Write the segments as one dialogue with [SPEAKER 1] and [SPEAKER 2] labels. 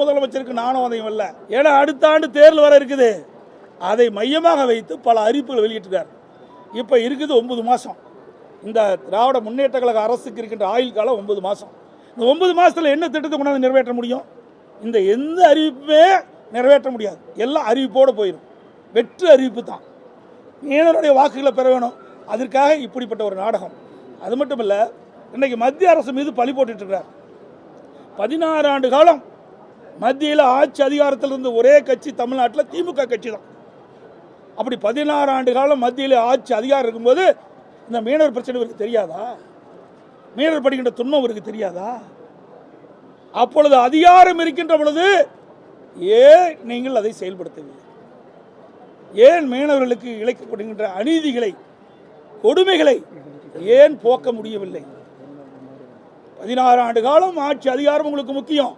[SPEAKER 1] முதலமைச்சருக்கு நானும் அதையும் இல்லை ஏன்னா அடுத்த ஆண்டு தேர்தல் வர இருக்குது. அதை மையமாக வைத்து பல அறிவிப்புகள் வெளியிட்டிருக்கார். இப்போ இருக்குது ஒன்பது மாதம் இந்த திராவிட முன்னேற்ற கழக அரசுக்கு இருக்கின்ற ஆயுள் காலம் ஒன்பது மாதம் இந்த ஒன்பது மாதத்தில் என்ன திட்டத்தை கொண்டாந்து நிறைவேற்ற முடியும்? இந்த எந்த அறிவிப்புமே நிறைவேற்ற முடியாது. எல்லாம் அறிவிப்போடு போயிடும் வெற்று அறிவிப்பு தான். மீனவருடைய வாக்குகளை பெற வேணும். அதற்காக இப்படிப்பட்ட ஒரு நாடகம். அது மட்டும் இல்லை இன்னைக்கு மத்திய அரசு மீது பழி போட்டுட்ருக்கிறார் பதினாறு ஆண்டு காலம் மத்தியில் ஆட்சி அதிகாரத்தில் இருந்த ஒரே கட்சி தமிழ்நாட்டில் திமுக கட்சி தான் அப்படி பதினாறு ஆண்டு காலம் மத்தியில் ஆட்சி அதிகாரம் இருக்கும்போது இந்த மீனவர் பிரச்சனை இவருக்கு தெரியாதா? மீனவர் படிக்கின்ற துன்பம் இவருக்கு தெரியாதா? அப்பொழுது அதிகாரம் இருக்கின்ற பொழுது ஏன் நீங்கள் அதை செயல்படுத்தவில்லை? ஏன் மீனவர்களுக்கு இழைக்கப்படுகின்ற அநீதிகளை கொடுமைகளை ஏன் போக்க முடியவில்லை? பதினாறு ஆண்டு காலம் ஆட்சி அதிகாரம் உங்களுக்கு முக்கியம்.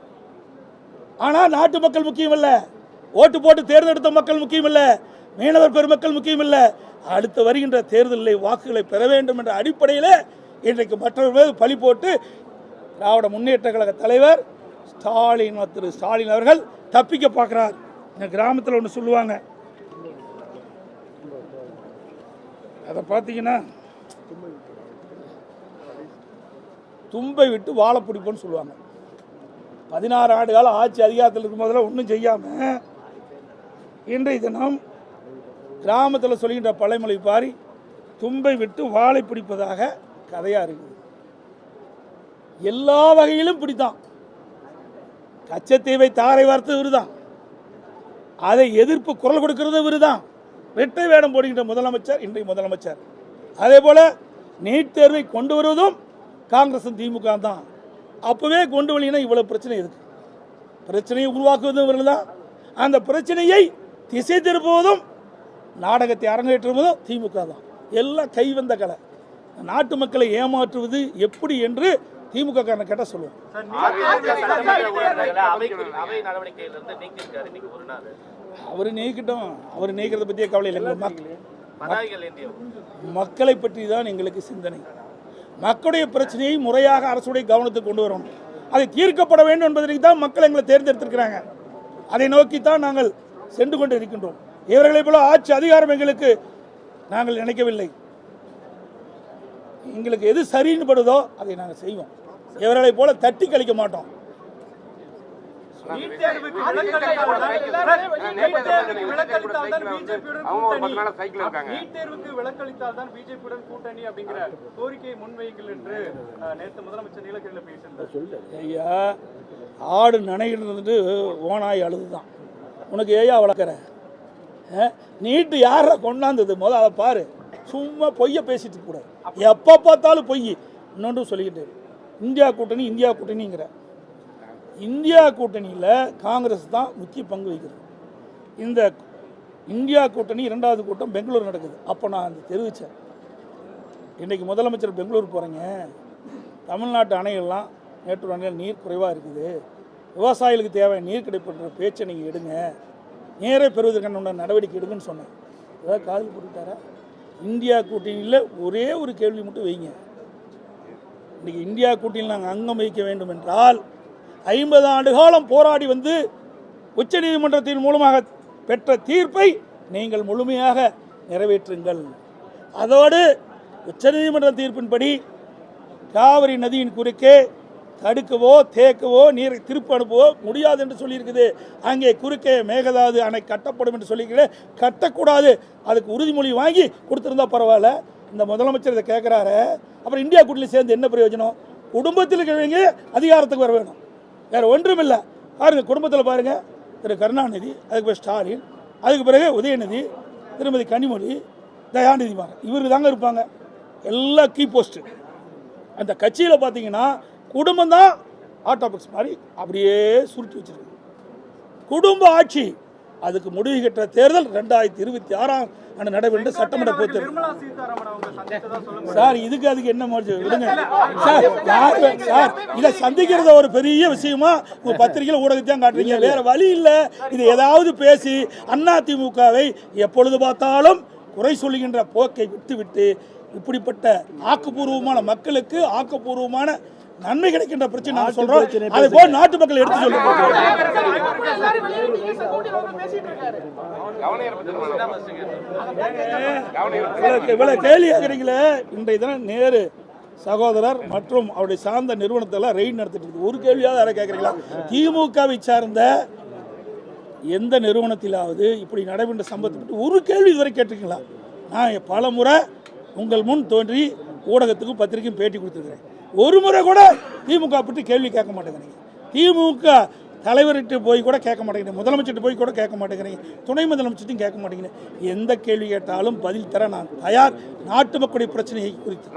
[SPEAKER 1] ஆனால் நாட்டு மக்கள் முக்கியம் இல்லை. ஓட்டு போட்டு தேர்ந்தெடுத்த மக்கள் முக்கியம் இல்லை. மீனவர் பெருமக்கள் முக்கியம் இல்லை. அடுத்து வருகின்ற தேர்தலில் வாக்குகளை பெற வேண்டும் என்ற அடிப்படையில் இன்றைக்கு மற்றவர்கள் மீது பழி போட்டு திராவிட முன்னேற்ற கழக தலைவர் ஸ்டாலின் திரு ஸ்டாலின் அவர்கள் தப்பிக்க பார்க்குறார். இந்த கிராமத்தில் ஒன்று சொல்லுவாங்க. அதை பார்த்தீங்கன்னா தும்பை விட்டு வாழை பிடிப்போன்னு சொல்லுவாங்க. பதினாறு ஆண்டு காலம் ஆட்சி அதிகாரத்தில் இருக்கும் போதெல்லாம் ஒன்றும் செய்யாமல் இன்றைய தினம் கிராமத்தில் சொல்கின்ற பழைமொழி பாரி தும்பை விட்டு வாழை பிடிப்பதாக கதையாக இருக்குது. எல்லா வகையிலும் பிடித்தான். கச்சத்தீவை தாரை வார்த்தது விருதான். அதை எதிர்ப்பு குரல் கொடுக்கிறது விருதான். வெட்டை வேடம் போடுகின்ற முதலமைச்சர் இன்றைய முதலமைச்சர். அதே போல நீட் தேர்வை கொண்டு வருவதும் காங்கிரஸும் திமுக தான் அப்பவே கொண்டு வரலைன்னா இவ்வளவு பிரச்சனை இருக்கு பிரச்சனையை உருவாக்குவதும் இவர்கள் தான் அந்த பிரச்சனையை திசை திருப்புவதும் நாடகத்தை அரங்கேற்றுவதும் திமுக தான் எல்லாம் கைவந்த கலை நாட்டு மக்களை ஏமாற்றுவது எப்படி என்று திமுக காரனை கேட்டால் சொல்லுவோம் அவர் நீக்கிட்டோம் அவர் நீக்கிறத பற்றியே கவலை இல்லை மக்களை பற்றி தான் எங்களுக்கு சிந்தனை மக்களுடைய பிரச்சனையை முறையாக அரசுடைய கவனத்துக்கு கொண்டு வரணும். அதை தீர்க்கப்பட வேண்டும் என்பதற்கு தான் மக்கள் எங்களை தேர்ந்தெடுத்திருக்கிறாங்க. அதை நோக்கி தான் நாங்கள் சென்று கொண்டு இருக்கின்றோம் இவர்களைப் போல ஆட்சி அதிகாரம் எங்களுக்கு நாங்கள் நினைக்கவில்லை. எங்களுக்கு எது சரின்னு படுதோ அதை நாங்கள் செய்வோம். இவர்களைப் போல தட்டி கழிக்க மாட்டோம்.
[SPEAKER 2] நீட் தேர்வுக்கு விலக்களித்தால் தான் பிஜேபியுடன் கூட்டணி. அப்படிங்கிற கோரிக்கையை முன்வைங்கள் என்று அஹ், நேத்து முதலமைச்சர் நீலகிரியில் பேசியிருந்தார்.
[SPEAKER 1] ஐயா ஆடு நனைகிறது ஓனாய் அழுதுதான். உனக்கு ஏயா வளர்க்குற? நீட்டு யாரை கொண்டாந்தது? முதல்ல அதை பாரு. சும்மா பொய்யை பேசிட்டு கூட. எப்போ பார்த்தாலும் பொய். இன்னொன்று சொல்லிக்கிட்டு இந்தியா கூட்டணி இந்தியா கூட்டணிங்கிற. இந்தியா கூட்டணியில் காங்கிரஸ் தான் முக்கிய பங்கு வகிக்கிறது. இந்த இந்தியா கூட்டணி இரண்டாவது கூட்டம் பெங்களூர் நடக்குது. அப்போ நான் அந்த தெரிவித்தேன் இன்றைக்கி முதலமைச்சர் பெங்களூர் போகிறீங்க தமிழ்நாட்டு அணைகள்லாம் நேற்று அணைகள் நீர் குறைவாக இருக்குது. விவசாயிகளுக்கு தேவை நீர் கிடைப்புன்ற பேச்சை நீங்கள் எடுங்க. நேரே பெறுவதற்கான உண்டான நடவடிக்கை எடுங்கன்னு சொன்னேன். ஏதாவது காதல் போட்டுட்டாரா இந்தியா கூட்டணியில் ஒரே ஒரு கேள்வி மட்டும் வைங்க. இன்றைக்கி இந்தியா கூட்டணியில் நாங்கள் அங்கம் வகிக்க வேண்டும் என்றால் ஐம்பது ஆண்டு காலம் போராடி வந்து உச்சநீதிமன்றத்தின் மூலமாக பெற்ற தீர்ப்பை நீங்கள் முழுமையாக நிறைவேற்றுங்கள். அதோடு உச்சநீதிமன்ற தீர்ப்பின்படி காவிரி நதியின் குறுக்கே தடுக்கவோ தேக்கவோ நீரை திருப்பி அனுப்பவோ முடியாது என்று சொல்லியிருக்குது. அங்கே குறுக்கே மேகதாது அணை கட்டப்படும் என்று சொல்லியிருக்கல கட்டக்கூடாது. அதுக்கு உறுதிமொழி வாங்கி கொடுத்துருந்தா பரவாயில்ல. இந்த முதலமைச்சர் இதை கேட்குறாரு. அப்புறம் இந்தியா கூட்டில் சேர்ந்து என்ன பிரயோஜனம்? குடும்பத்தில் இருக்கிறவங்க அதிகாரத்துக்கு வர வேணும். வேறு ஒன்றும் இல்லை பாருங்கள் குடும்பத்தில் பாருங்கள் திரு கருணாநிதி அதுக்கு பிறகு ஸ்டாலின் அதுக்கு பிறகு உதயநிதி திருமதி கனிமொழி தயாநிதி மாறன். இவருக்கு தாங்க இருப்பாங்க. எல்லா கீ போஸ்ட்டு அந்த கட்சியில் பார்த்தீங்கன்னா குடும்பம் தான் ஆட்டோபிக்ஸ் மாதிரி அப்படியே சுருட்டி வச்சிருக்கு. குடும்ப ஆட்சி. அதுக்கு முடிவு கட்டுற தேர்தல் ரெண்டாயிரத்தி இருபத்தி ஆறாம் ஆண்டு நடைபெற்ற சட்டமன்ற பொதுத் சார் இதுக்கு அதுக்கு என்ன முடிச்சு விடுங்க. சார் யாரு சார் இதை சந்திக்கிறது ஒரு பெரிய விஷயமா? உங்க பத்திரிகையில் ஊடகத்தையும் காட்டுறீங்க. வேற வழி இல்லை. இது ஏதாவது பேசி அண்ணா திமுகவை எப்பொழுது பார்த்தாலும் குறை சொல்லுகின்ற போக்கை விட்டுவிட்டு இப்படிப்பட்ட ஆக்கப்பூர்வமான மக்களுக்கு ஆக்கப்பூர்வமான நன்மை கிடைக்கின்ற பிரச்சனை நான் சொல்றோம் அதை போய் நாட்டு மக்கள் எடுத்து சொல்லுங்க கேள்வி கேட்குறீங்களே இன்றைய தினம் நேரு சகோதரர் மற்றும் அவருடைய சார்ந்த நிறுவனத்தெல்லாம் ரெய்ட் நடத்திட்டு ஒரு கேள்வியாவது யாரை கேட்குறீங்களா திமுகவை சார்ந்த எந்த நிறுவனத்திலாவது இப்படி நடைபெற்ற சம்பவத்தை பற்றி ஒரு கேள்வி இதுவரை கேட்டிருக்கீங்களா நான் பல முறை உங்கள் முன் தோன்றி ஊடகத்துக்கும் பத்திரிக்கையும் பேட்டி கொடுத்துருக்கிறேன் ஒரு முறை கூட திமுக பற்றி கேள்வி கேட்க மாட்டேங்கிறீங்க. திமுக தலைவர்கிட்ட போய் கூட கேட்க மாட்டேங்கிறீங்க. முதலமைச்சர்கிட்ட போய் கூட கேட்க மாட்டேங்கிறீங்க. துணை முதலமைச்சர்ட்டையும் கேட்க மாட்டேங்கிறீங்க. எந்த கேள்வி கேட்டாலும் பதில் தர நான் தயார். நாட்டு மக்களுடைய பிரச்சனையை குறித்து.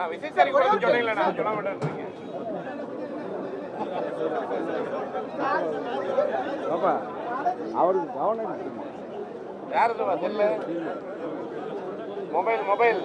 [SPEAKER 3] அவருக்கு கவனம்
[SPEAKER 4] மொபைல் மொபைல்.